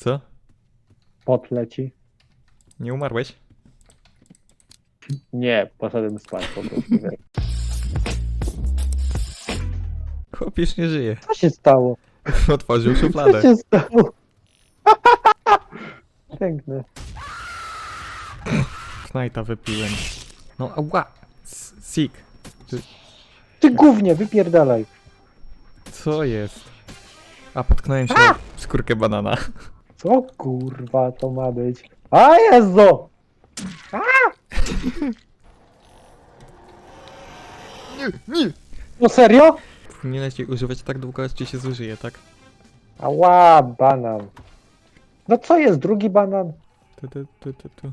Co? Pot leci. Nie umarłeś? Nie, poszedłem spać po prostu. Chłop już nie żyje. Co się stało? Otworzył Co szufladę. się stało? Piękne. Knajta wypiłem. No ała! S- Sik. Ty gównie, wypierdalaj. Co jest? A, potknąłem się w skórkę banana. Co kurwa to ma być? A Jezu! Nie, nie! No serio? Powinieneś jej używać tak długo, aż ci się zużyje, tak? Ała, banan. No co jest, drugi banan? Tu, tu, tu, tu, tu.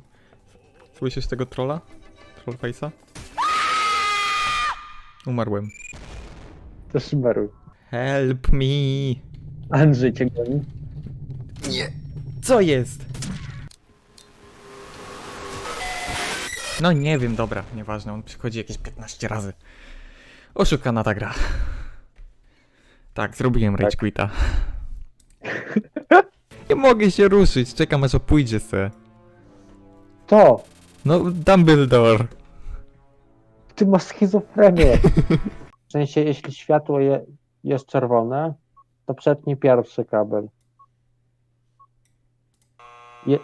Słyszysz tego trolla? Trollface'a? Umarłem. To szmeruj. Help me! Andrzej cię goni. Nie! Co jest? No nie wiem, dobra, nieważne, on przychodzi jakieś 15 razy. Oszukana ta gra. Tak, zrobiłem rage Tak. quita. Nie mogę się ruszyć, czekam aż pójdzie se. To! No, Dumbledore. Ty masz schizofrenię. W sensie, jeśli światło je, jest czerwone, to przetnij pierwszy kabel. Je...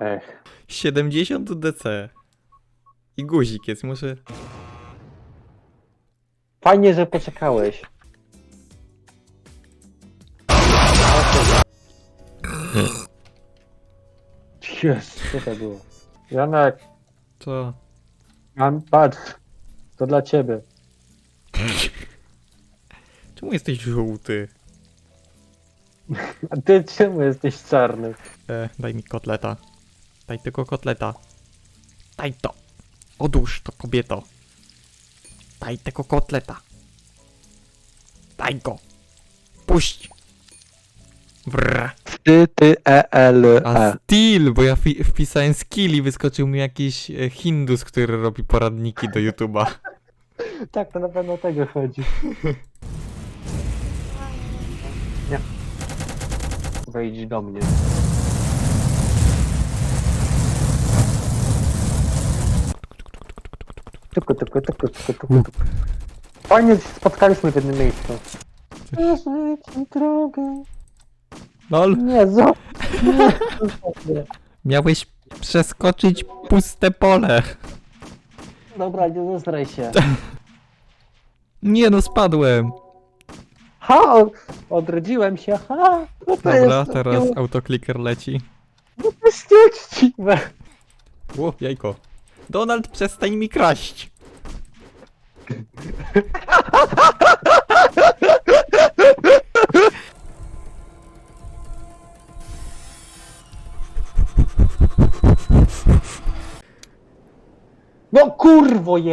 Ech. 70 DC. I guzik jest, muszę... Fajnie, że poczekałeś. Jest, co to było? Janek, Co? mam, patrz, to dla ciebie. Czemu jesteś żółty? A ty czemu jesteś czarny? E, daj mi kotleta. Daj tego kotleta. Daj to. Odłóż to, kobieto. Daj tego kotleta. Daj go. Puść. Brr. Ty, ty, e, l, A skill, bo ja fi- wpisałem skill i wyskoczył mi jakiś e, Hindus, który robi poradniki do YouTube'a. Tak, to na pewno o tego chodzi. Wejdź do mnie. Tylko, tylko, tylko, tylko, tylko, tylko. Fajnie się spotkaliśmy w jednym miejscu. Ci drogę. Lol, Nie, zo... Nie, zostaw miałeś przeskoczyć puste pole. Dobra, nie zesraj się. Nie no, spadłem. Ha! od- Odrodziłem się, ha! No to Dobra, jest, teraz nie- autokliker leci. No to jest nieuczciwe. O, jajko. Donald, przestań mi kraść. No kurwo je